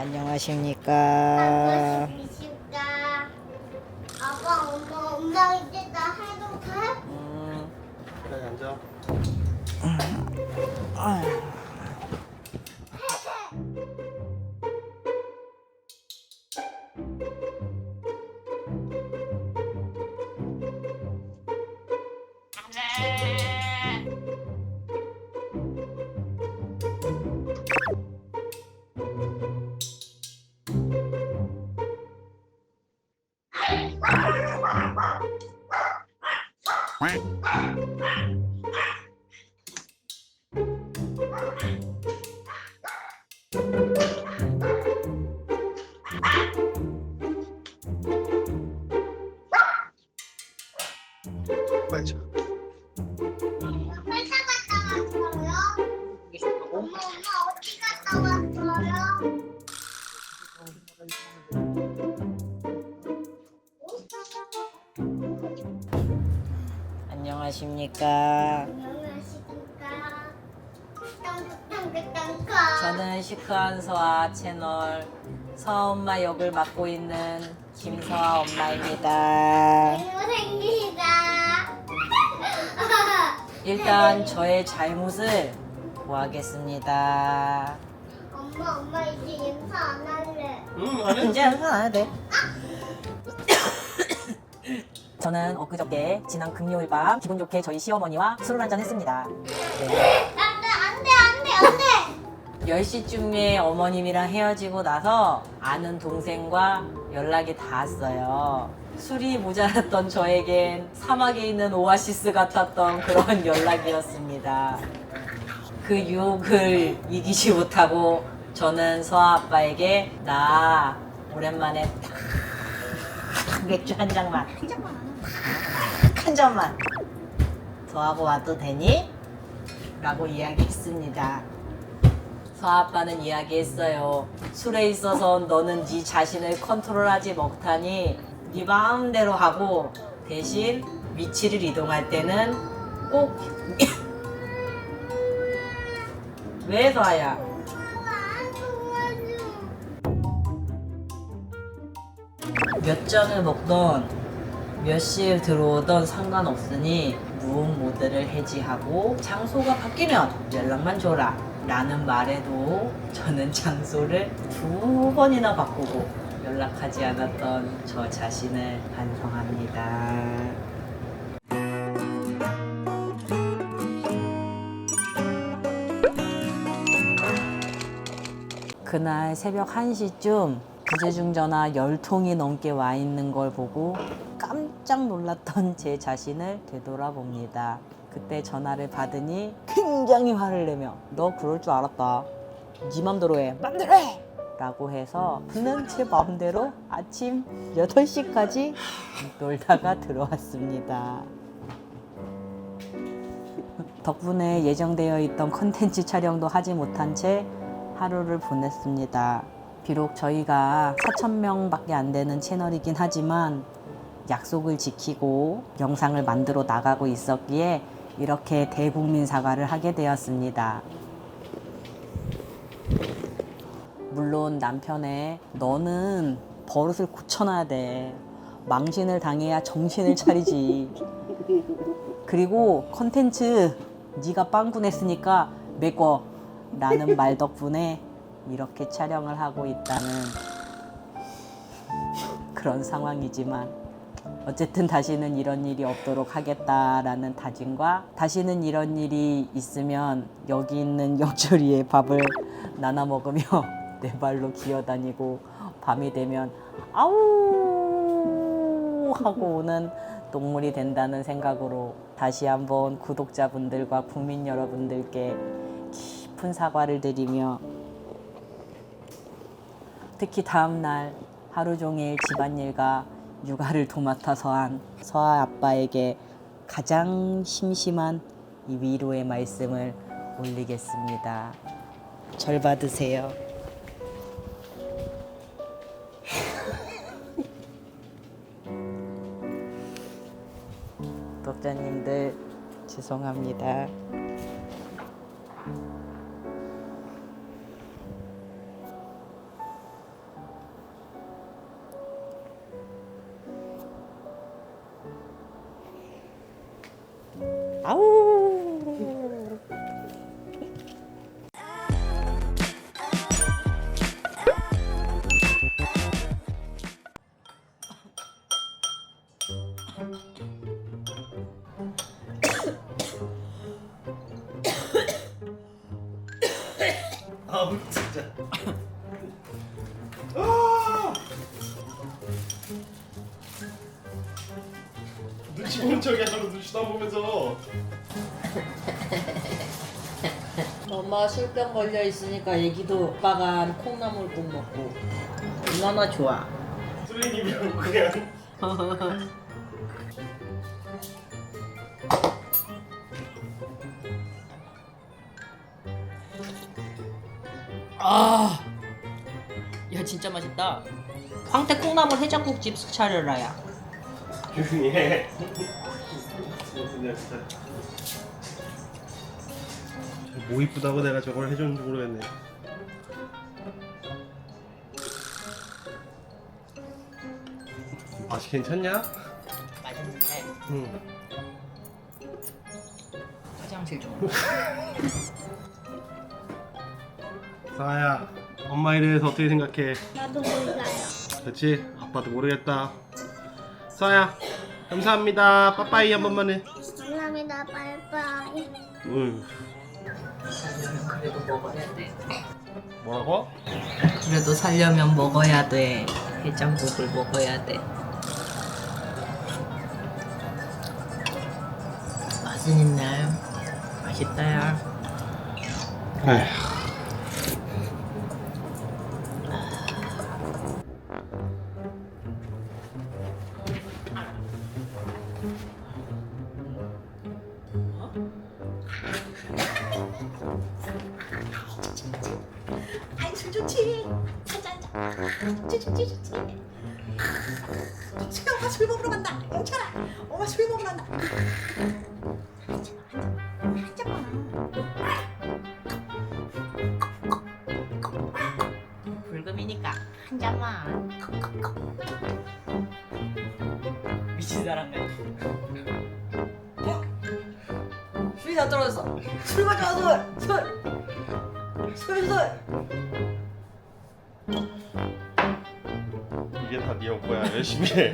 안녕하십니까. 미실까? 아빠, 엄마, 엄마 이제 나 해도 돼? 음, 그래 앉아. 맞 아. 안녕하십니까. 안녕하십니까? 땅땅땅땅 저는 시크한 서아 채널 서엄마 역을 맡고 있는 김서아 엄마입니다. 생기다. 일단 저의 잘못을 고하겠습니다. 엄마, 엄마 이제 인사 안 할래. 응, 안 해. 이제 안 해도 돼. 저는 엊그저께 지난 금요일 밤 기분 좋게 저희 시어머니와 술을 한잔 했습니다. 네. 안돼, 안돼, 안돼, 안돼. 10시쯤에 어머님이랑 헤어지고 나서 아는 동생과 연락이 닿았어요. 술이 모자랐던 저에겐 사막에 있는 오아시스 같았던 그런 연락이었습니다. 그 유혹을 이기지 못하고 저는 서아 아빠에게 나 오랜만에 딱 맥주 한 잔만 한 잔만 한 잔만 더 하고 와도 되니? 라고 이야기했습니다. 서아빠는 이야기했어요. 술에 있어서 너는 네 자신을 컨트롤하지 못하니 네 마음대로 하고 대신 위치를 이동할 때는 꼭 왜 서아야? 몇 잔을 먹던 몇 시에 들어오던 상관없으니 무음 모드를 해지하고 장소가 바뀌면 연락만 줘라 라는 말에도 저는 장소를 두 번이나 바꾸고 연락하지 않았던 저 자신을 반성합니다. 그날 새벽 1시쯤 부재중 전화 10통이 넘게 와 있는 걸 보고 깜짝 놀랐던 제 자신을 되돌아봅니다. 그때 전화를 받으니 굉장히 화를 내며 너 그럴 줄 알았다. 네 맘대로 해. 맘대로 해! 라고 해서 저는 제 맘대로 아침 8시까지 놀다가 들어왔습니다. 덕분에 예정되어 있던 컨텐츠 촬영도 하지 못한 채 하루를 보냈습니다. 비록 저희가 4,000명밖에 안 되는 채널이긴 하지만 약속을 지키고 영상을 만들어 나가고 있었기에 이렇게 대국민 사과를 하게 되었습니다. 물론 남편의 너는 버릇을 고쳐놔야 돼. 망신을 당해야 정신을 차리지. 그리고 컨텐츠 네가 빵꾸 냈으니까 메꿔 라는 말 덕분에 이렇게 촬영을 하고 있다는 그런 상황이지만 어쨌든 다시는 이런 일이 없도록 하겠다라는 다짐과 다시는 이런 일이 있으면 여기 있는 역조리에 밥을 나눠 먹으며 내 발로 기어다니고 밤이 되면 아우 하고 오는 동물이 된다는 생각으로 다시 한번 구독자분들과 국민 여러분들께 깊은 사과를 드리며 특히 다음 날 하루 종일 집안일과 육아를 도맡아서 한 서아 아빠에게 가장 심심한 이 위로의 말씀을 올리겠습니다. 절 받으세요. 독자님들 죄송합니다. 아우. 아우 진짜. 아! 눈치 보는 척이 아니라 눈치 안 보면서. 엄마 술병 걸려 있으니까 애기도 오빠가 한 콩나물국 먹고 얼마나 좋아. 수리님이랑 그냥. 아, 야 진짜 맛있다. 황태 콩나물 해장국집 차려라야. 조용히 해. 뭐 이쁘다고 내가 저걸 해줬는지 모르겠네. 맛이 괜찮냐? 맛있는데 응. 화장실 좀. 사야, 엄마에 대해서 어떻게 생각해? 나도 몰라요. 그렇지? 아빠도 모르겠다. 사야, 감사합니다. 빠빠이 한 번만 해. 감사합니다. 응. 그래도 먹어야 돼. 뭐라고? 그래도 살려면 먹어야 돼. 해장국을 먹어야 돼. 맛은 있네. 맛있다야. 에휴. 아이 술 좋지. 한잔 한잔. 좋지 좋지 좋지. 수야 엄마 술 먹으러 간다. 영철아 엄마 술 먹으러 간다. 한 잔만. 불금이니까 한 잔만. 미친 사람 같 술이 다 떨어졌어. 술 가져와 술. 술. 술 술. 이게 다 네 오빠야. 열심히 해.